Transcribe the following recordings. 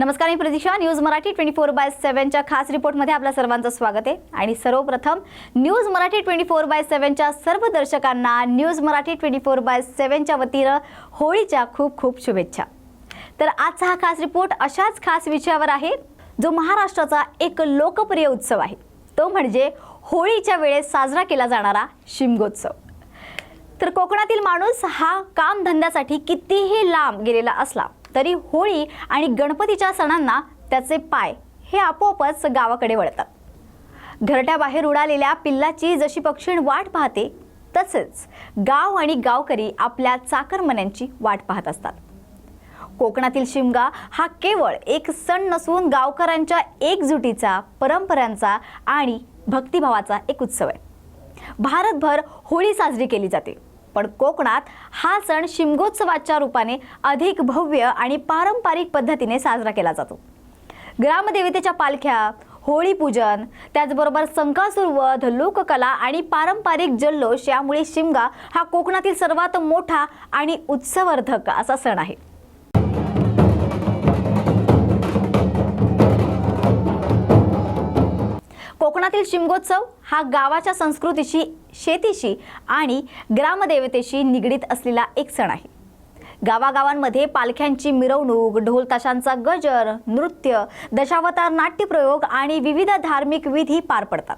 नमस्कार मी Pratiksha news Marathi twenty four by सेव्हनच्या खास रिपोर्टमध्ये आपल्या सर्वांचं स्वागत आहे. आणि सर्वप्रथम news Marathi twenty four by सेव्हनच्या सर्व दर्शकांना news Marathi twenty four by सेव्हनच्या वतीनं होळीच्या खूप खूप शुभेच्छा. तर आजचा हा खास रिपोर्ट अशाच खास विषयावर आहे जो महाराष्ट्राचा एक लोकप्रिय उत्सव आहे. तो म्हणजे होळीच्या वेळेस साजरा केला जाणारा शिमगोत्सव. तर कोकणातील माणूस हा कामधंद्यासाठी कितीही लांब गेलेला असला तरी होळी आणि गणपतीच्या सणांना त्याचे पाय हे आपोआपच गावाकडे वळतात. घरट्याबाहेर उडालेल्या पिल्लाची जशी पक्षीण वाट पाहते तसेच गाव आणि गावकरी आपल्या चाकरमन्यांची वाट पाहत असतात. कोकणातील शिमगा हा केवळ एक सण नसून गावकऱ्यांच्या एकजुटीचा परंपरांचा आणि भक्तिभावाचा एक उत्सव आहे. भारतभर होळी साजरी केली जाते. पण कोकणात हा सण शिमगोत्सवाच्या रूपाने अधिक भव्य आणि पारंपरिक पद्धतीने साजरा केला जातो. ग्रामदेवतेच्या पालख्या होळी पूजन त्याचबरोबर संकासूर वध लोककला आणि पारंपरिक जल्लोष यामुळे शिमगा हा कोकणातील सर्वात मोठा आणि उत्सवर्धक असा सण आहे. कोकणातील शिमगोत्सव हा गावाच्या संस्कृतीशी शेतीशी आणि ग्रामदेवतेशी निगडीत असलेला एक सण आहे. गावागावांमध्ये पालख्यांची मिरवणूक ढोल ताशांचा गजर नृत्य दशावतार नाट्यप्रयोग आणि विविध धार्मिक विधी पार पडतात.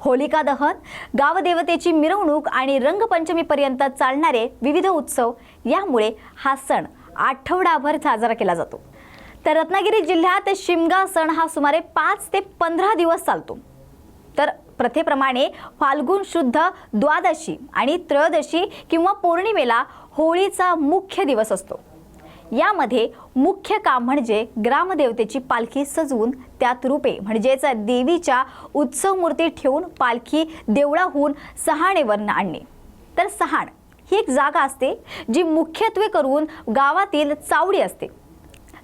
होलिका दहन गावदेवतेची मिरवणूक आणि रंगपंचमीपर्यंत चालणारे विविध उत्सव यामुळे हा सण आठवडाभर साजरा केला जातो. तर रत्नागिरी जिल्ह्यात शिमगा सण हा सुमारे पाच ते पंधरा दिवस चालतो. तर प्रथेप्रमाणे फाल्गुन शुद्ध द्वादशी आणि त्रयोदशी किंवा पौर्णिमेला होळीचा मुख्य दिवस असतो. यामध्ये मुख्य काम म्हणजे ग्रामदेवतेची पालखी सजवून त्यात रूपे म्हणजेच देवीच्या उत्सव मूर्ती ठेवून पालखी देवळाहून सहाणेवर आणणे. तर सहाण ही एक जागा असते जी मुख्यत्वे करून गावातील चावडी असते.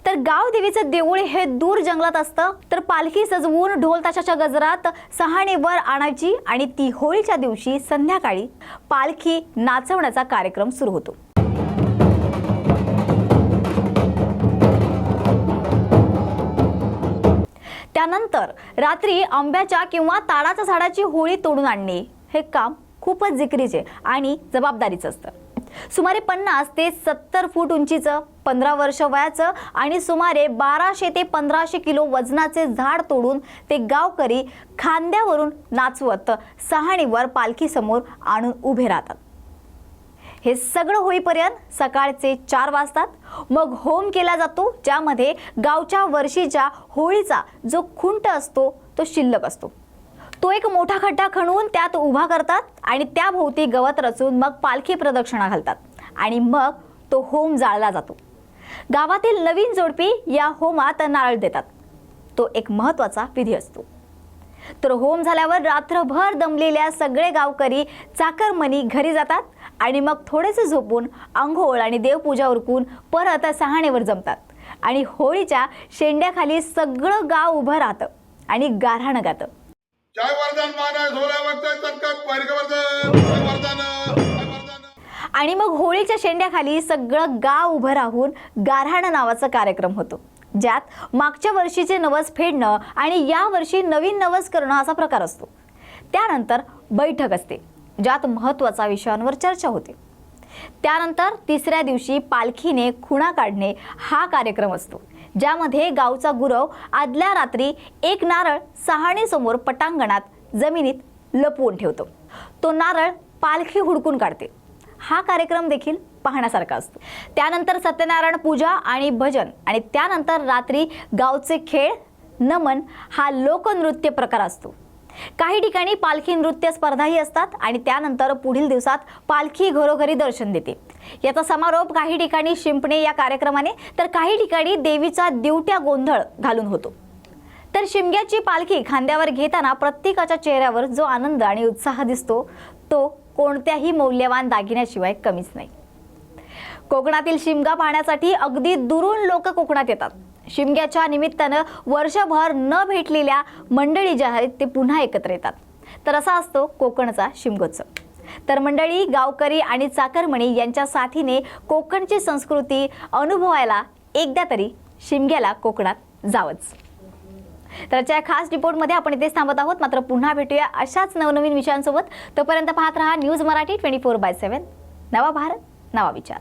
तर गाव देवीचं देऊळ हे दूर जंगलात असतं. तर पालखी सजवून ढोल ताशाच्या गजरात सहाणेवर आणायची आणि ती होळीच्या दिवशी संध्याकाळी पालखी नाचवण्याचा कार्यक्रम सुरू होतो. त्यानंतर रात्री आंब्याच्या किंवा ताडाच्या झाडाची होळी तोडून आणणे हे काम खूपच जिकरीचे आणि जबाबदारीचं असतं. सुमारे पन्नास ते सत्तर फूट उंचीचं पंधरा वर्ष वयाचं आणि सुमारे बाराशे ते पंधराशे किलो वजनाचे झाड तोडून ते गावकरी खांद्यावरून नाचवत सहाणीवर पालखीसमोर आणून उभे राहतात. हे सगळं होईपर्यंत सकाळचे चार वाजतात. मग होम केला जातो ज्यामध्ये गावच्या वर्षीच्या होळीचा जो खुंट असतो तो शिल्लक असतो. तो एक मोठा खड्डा खणून त्यात उभा करतात आणि त्याभोवती गवत रचून मग पालखी प्रदक्षिणा घालतात. आणि मग तो होम जाळला जातो. गावातील नवीन जोडपी या होमात नारळ देतात. तो एक महत्त्वाचा विधी असतो. तर होम झाल्यावर रात्रभर दमलेल्या सगळे गावकरी चाकरमनी घरी जातात आणि मग थोडेसे झोपून आंघोळ आणि देवपूजा उरकून परत सहाणेवर जमतात. आणि होळीच्या शेंड्याखाली सगळं गाव उभं राहतं आणि गाऱ्हाणं गातं. जय महाराज होल्या तत्काळ वर्धन जय आणि मग होळीच्या शेंड्याखाली सगळं गाव उभं राहून गारहाणा नावाचा कार्यक्रम होतो ज्यात मागच्या वर्षीचे नवस फेडणं आणि या वर्षी नवीन नवस करणं असा प्रकार असतो. त्यानंतर बैठक असते ज्यात महत्त्वाचा विषयांवर चर्चा होते. त्यानंतर तिसऱ्या दिवशी पालखीने खुणा काढणे हा कार्यक्रम असतो ज्यामध्ये गावचा गुरव आदल्या रात्री एक नारळ सहाणीसमोर पटांगणात जमिनीत लपवून ठेवतो. तो नारळ पालखी हुडकून काढते. हा कार्यक्रम देखील पाहण्यासारखा असतो. त्यानंतर सत्यनारायण पूजा आणि भजन आणि त्यानंतर रात्री गावचे खेळ नमन हा लोकनृत्य प्रकार असतो. काही ठिकाणी पालखी नृत्य स्पर्धाही असतात आणि त्यानंतर पुढील दिवसात पालखी घरोघरी दर्शन देते. याचा समारोप काही ठिकाणी शिंपणे या कार्यक्रमाने तर काही ठिकाणी देवीचा दिवट्या गोंधळ घालून होतो. तर शिमग्याची पालखी खांद्यावर घेताना प्रत्येकाच्या चेहऱ्यावर जो आनंद आणि उत्साह दिसतो तो कोणत्याही मौल्यवान दागिन्याशिवाय कमीच नाही. कोकणातील शिमगा पाहण्यासाठी अगदी दुरून लोक कोकणात येतात. शिमग्याच्या निमित्तानं वर्षभर न भेटलेल्या मंडळी ज्या आहेत ते पुन्हा एकत्र येतात. तर असा असतो कोकणचा शिमगोत्सव. तर मंडळी गावकरी आणि चाकरमणी यांच्या साथीने कोकणची संस्कृती अनुभवायला एकदा तरी शिमग्याला कोकणात जावंच. तर आजच्या खास रिपोर्टमध्ये आपण इथेच थांबत आहोत. मात्र पुन्हा भेटूया अशाच नवनवीन विषयांसोबत. तोपर्यंत पाहत रहा news Marathi twenty four by seven. नवा भारत नवा विचार.